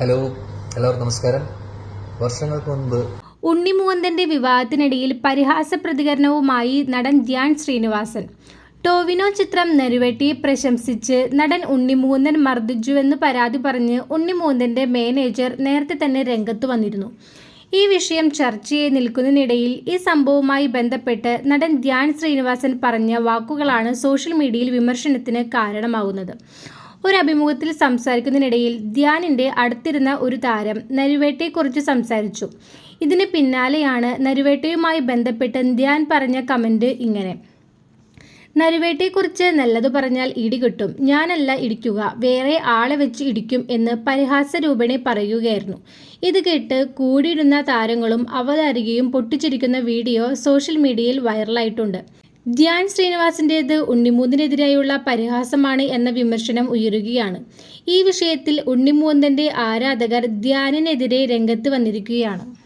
Hello എല്ലാവർക്കും നമസ്കാരം. വർഷങ്ങൾക്ക് മുൻപ് ഉണ്ണിമുകുന്ദന്റെ വിവാഹത്തിനിടയിൽ പരിഹാസ പ്രതികരണവുമായി നടൻ ധ്യാൻ ശ്രീനിവാസൻ. ടോവിനോ ചിത്രം നെരുവെട്ടി പ്രശംസിച്ച് നടൻ ഉണ്ണിമുകുന്ദൻ മർദ്ദിച്ചുവെന്ന് പരാതി പറഞ്ഞ് ഉണ്ണിമുകുന്ദന്റെ മാനേജർ നേരത്തെ തന്നെ രംഗത്ത് വന്നിരുന്നു. ഈ വിഷയം ചർച്ചയായി നിൽക്കുന്നതിനിടയിൽ ഈ സംഭവവുമായി ബന്ധപ്പെട്ട് നടൻ ധ്യാൻ ശ്രീനിവാസൻ പറഞ്ഞ വാക്കുകളാണ് സോഷ്യൽ മീഡിയയിൽ വിമർശനത്തിന് കാരണമാകുന്നത് ഒരു അഭിമുഖത്തിൽ സംസാരിക്കുന്നതിനിടയിൽ ധ്യാനിന്റെ അടുത്തിരുന്ന ഒരു താരം നരുവേട്ടയെക്കുറിച്ച് സംസാരിച്ചു. ഇതിന് പിന്നാലെയാണ് നരുവേട്ടയുമായി ബന്ധപ്പെട്ട് ധ്യാൻ പറഞ്ഞ കമന്റ് ഇങ്ങനെ. നരുവേട്ടയെക്കുറിച്ച് നല്ലത് പറഞ്ഞാൽ ഇടി കിട്ടും. ഞാനല്ല ഇടിക്കുക. വേറെ ആളെ വെച്ച് ഇടിക്കും എന്ന് പരിഹാസ രൂപേണെ പറയുകയായിരുന്നു. ഇത് കേട്ട് കൂടിയിരുന്ന താരങ്ങളും അവതാരികയും പൊട്ടിച്ചിരിക്കുന്ന വീഡിയോ സോഷ്യൽ മീഡിയയിൽ വൈറലായിട്ടുണ്ട്. ധ്യാൻ ശ്രീനിവാസിന്റേത് ഉണ്ണിമൂന്നിനെതിരെയുള്ള പരിഹാസമാണ് എന്ന വിമർശനം ഉയരുകയാണ്. ഈ വിഷയത്തിൽ ഉണ്ണിമൂന്നന്റെ ആരാധകർ ധ്യാനിനെതിരെ രംഗത്ത് വന്നിരിക്കുകയാണ്.